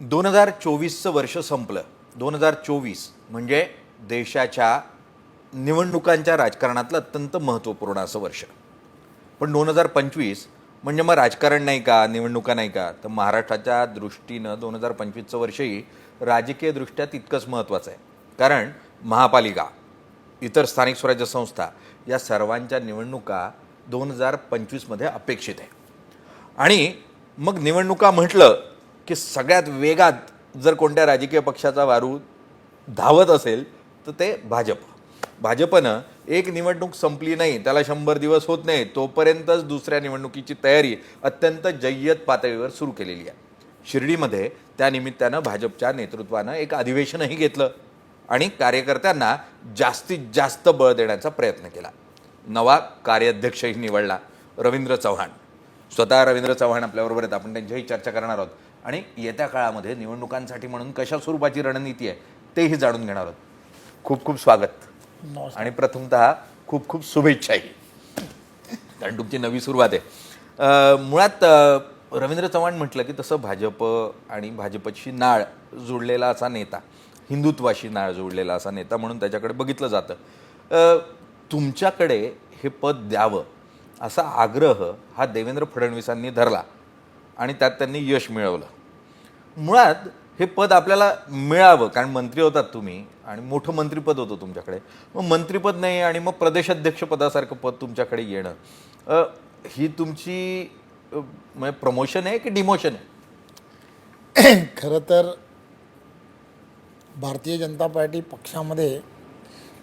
दोन हजार चोवीसचं वर्ष संपलं. दोन हजार चोवीस म्हणजे देशाच्या निवडणुकांच्या राजकारणातलं अत्यंत महत्त्वपूर्ण असं वर्ष. पण दोन हजार पंचवीस म्हणजे मग राजकारण नाही का निवडणुका नाही का? तर महाराष्ट्राच्या दृष्टीनं दोन हजार पंचवीसचं वर्षही राजकीयदृष्ट्या तितकंच महत्त्वाचं आहे. कारण महापालिका इतर स्थानिक स्वराज्य संस्था या सर्वांच्या निवडणुका दोन हजार पंचवीसमध्ये अपेक्षित आहे. आणि मग निवडणुका म्हटलं की सगळ्यात वेगात जर कोणत्या राजकीय पक्षाचा वारू धावत असेल तर ते भाजप. भाजपनं एक निवडणूक संपली नाही त्याला शंभर दिवस होत नाही तोपर्यंतच दुसऱ्या निवडणुकीची तयारी अत्यंत जय्यत पातळीवर सुरू केलेली आहे. शिर्डीमध्ये त्यानिमित्तानं भाजपच्या नेतृत्वानं एक अधिवेशनही घेतलं आणि कार्यकर्त्यांना जास्तीत जास्त बळ देण्याचा प्रयत्न केला. नवा कार्याध्यक्षही निवडला रवींद्र चव्हाण. स्वतः रवींद्र चव्हाण आपल्याबरोबर आहेत आपण त्यांच्याही चर्चा करणार आहोत. आणि येत्या काळामध्ये निवडणुकांसाठी म्हणून कशा स्वरूपाची रणनीती आहे तेही जाणून घेणार आहोत. खूप खूप स्वागत. आणि प्रथमतः खूप खूप शुभेच्छाही. कारण तुमची नवी सुरुवात आहे. मुळात रवींद्र चव्हाण म्हटलं की तसं भाजप आणि भाजपची नाळ जोडलेला असा नेता हिंदुत्वाशी नाळ जोडलेला असा नेता म्हणून त्याच्याकडे बघितलं जातं. तुमच्याकडे हे पद द्यावं असा आग्रह हा देवेंद्र फडणवीसांनी धरला आणि त्यात त्यांनी यश मिळवलं. मुळात हे पद आपल्याला मिळावं कारण मंत्री होतात तुम्ही आणि मोठं मंत्रीपद होतं तुमच्याकडे. मग मंत्रीपद नाही आणि मग प्रदेशाध्यक्षपदासारखं पद तुमच्याकडे येणं ही तुमची म्हणजे प्रमोशन आहे की डिमोशन आहे? खरं तर भारतीय जनता पार्टी पक्षामध्ये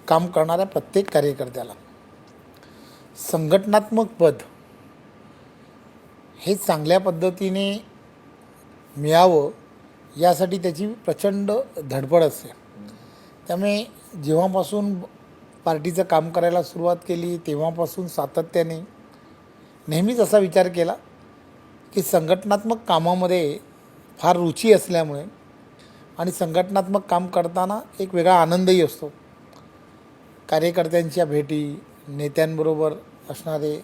काम करणाऱ्या प्रत्येक कार्यकर्त्याला संघटनात्मक पद हे चांगल्या पद्धतीने मिळावं यासाठी त्याची प्रचंड धडपड असते. त्यामुळे जेव्हापासून पार्टीचं काम करायला सुरुवात केली तेव्हापासून सातत्याने नेहमीच असा विचार केला की संघटनात्मक कामामध्ये फार रुची असल्यामुळे आणि संघटनात्मक काम करताना एक वेगळा आनंदही असतो. कार्यकर्त्यांच्या भेटी नेत्यांबरोबर असणारे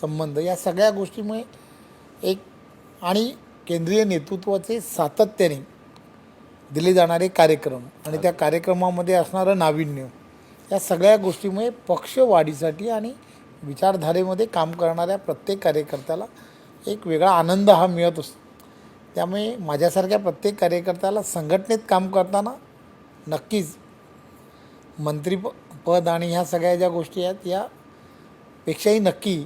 संबंध या सगळ्या गोष्टीमुळे एक आणि केंद्रीय नेतृत्वाचे सातत्याने दिले जाणारे कार्यक्रम आणि त्या कार्यक्रमामध्ये असणारं नाविन्य या सगळ्या गोष्टीमुळे पक्ष वाढीसाठी आणि विचारधारेमध्ये काम करणाऱ्या प्रत्येक कार्यकर्त्याला एक वेगळा आनंद हा मिळत असतो. त्यामुळे माझ्यासारख्या प्रत्येक कार्यकर्त्याला संघटनेत काम करताना नक्कीच मंत्रीप पद आणि ह्या सगळ्या ज्या गोष्टी आहेत यापेक्षाही नक्की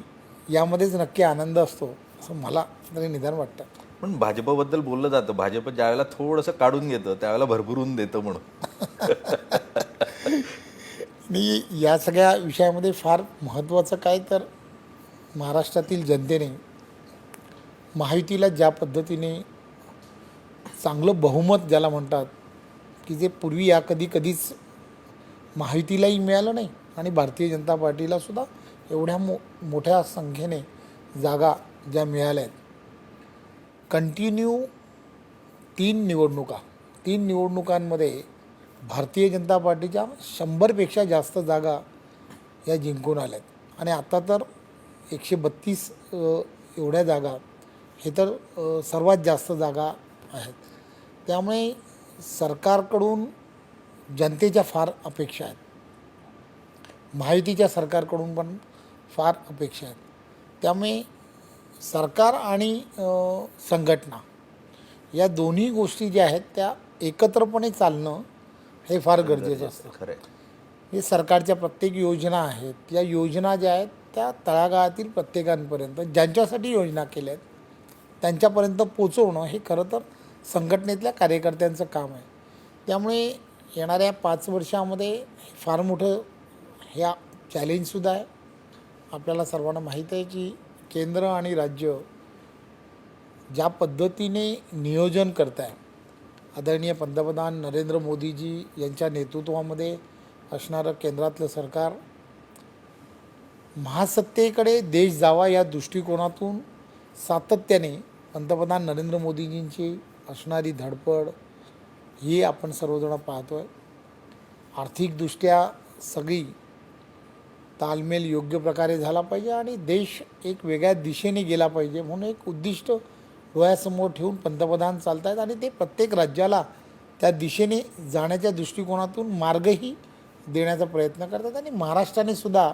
यामध्येच नक्की आनंद असतो असं मला तरी निदान वाटतं. पण भाजपबद्दल बोललं जातं. भाजप ज्यावेळेला थोडंसं काढून घेतं त्यावेळेला भरभरून देतं म्हणून. मी या सगळ्या विषयामध्ये फार महत्त्वाचं काय तर महाराष्ट्रातील जनतेने महायुतीला ज्या पद्धतीने चांगलं बहुमत ज्याला म्हणतात की जे पूर्वी या कधी कधीच महायुतीलाही मिळालं नाही आणि भारतीय जनता पार्टीलासुद्धा एवढ्या मो मोठ्या संख्येने जागा ज्या मिळाल्या आहेत. कंटिन्यू तीन निवडणुका. तीन निवडणुकांमध्ये भारतीय जनता पार्टीच्या शंभरपेक्षा जास्त जागा या जिंकून आल्या आहेत आणि आता तर एकशे बत्तीस एवढ्या जागा हे तर सर्वात जास्त जागा आहेत. त्यामुळे सरकारकडून जनतेच्या फार अपेक्षा आहेत. महायुतीच्या सरकारकडून पण फार अपेक्षा आहेत. त्यामुळे सरकार आणि संघटना या दोन्ही गोष्टी ज्या आहेत त्या एकत्रपणे चालणं हे फार गरजेचं असतं. खरं. हे सरकारच्या प्रत्येक योजना आहेत या योजना ज्या आहेत त्या तळागाळातील प्रत्येकांपर्यंत ज्यांच्यासाठी योजना केल्या आहेत त्यांच्यापर्यंत पोचवणं हे खरं तर संघटनेतल्या कार्यकर्त्यांचं काम आहे. त्यामुळे येणाऱ्या पाच वर्षामध्ये फार मोठं ह्या चॅलेंजसुद्धा आहे. आपल्याला सर्वांना माहीत आहे की केंद्र आणि राज्य ज्या पद्धतीने नियोजन करत आहे आदरणीय पंतप्रधान नरेंद्र मोदीजी यांच्या नेतृत्वामध्ये असणारं केंद्रातलं सरकार महासत्तेकडे देश जावा या दृष्टिकोनातून सातत्याने पंतप्रधान नरेंद्र मोदीजींची असणारी धडपड ही आपण सर्वजण पाहतो आहे आर्थिकदृष्ट्या सगळी तालमेल योग्य प्रकारे झाला पाहिजे आणि देश एक वेगळ्या दिशेने गेला पाहिजे म्हणून एक उद्दिष्ट डोळ्यासमोर ठेवून पंतप्रधान चालत आहेत आणि ते प्रत्येक राज्याला त्या दिशेने जाण्याच्या दृष्टिकोनातून मार्गही देण्याचा प्रयत्न करतात आणि महाराष्ट्राने सुद्धा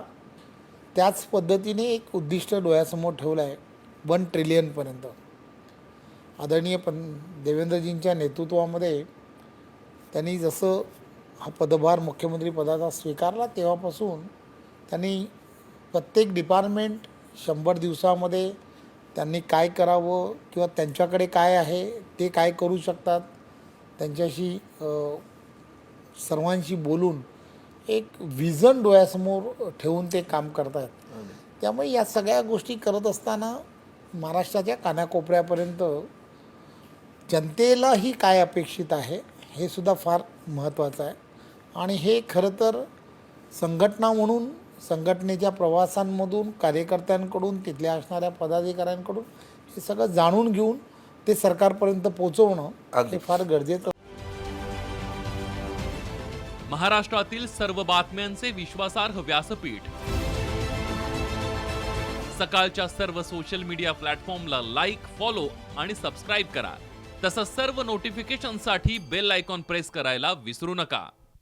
त्याच पद्धतीने एक उद्दिष्ट डोळ्यासमोर ठेवलं आहे वन ट्रिलियनपर्यंत आदरणीय पं देवेंद्रजींच्या नेतृत्वामध्ये त्यांनी जसं हा पदभार मुख्यमंत्री पदाचा स्वीकारला तेव्हापासून त्यांनी प्रत्येक डिपार्टमेंट शंभर दिवसामध्ये त्यांनी काय करावं किंवा त्यांच्याकडे काय आहे ते काय करू शकतात त्यांच्याशी सर्वांशी बोलून एक विजन डोळ्यासमोर ठेवून ते काम करत आहेत त्यामुळे या सगळ्या गोष्टी करत असताना महाराष्ट्राच्या कानाकोपऱ्यापर्यंत जनतेलाही काय अपेक्षित आहे हे सुद्धा फार महत्त्वाचं आहे. आणि हे खरं तर संघटना म्हणून संघटनेच्या प्रवासांमधून कार्यकर्त्यांकडून तिथल्या असणाऱ्या पदाधिकाऱ्यांकडून हे सगळं जाणून घेऊन ते सरकारपर्यंत पोहोचवणं. हे फार गरजेचं महाराष्ट्रातील सर्व बातम्यांचे विश्वासार्ह व्यासपीठ. सकाळच्या सर्व सोशल मीडिया प्लॅटफॉर्मला लाईक फॉलो आणि सबस्क्राईब करा. तसंच सर्व नोटिफिकेशनसाठी बेल आयकॉन प्रेस करायला विसरू नका.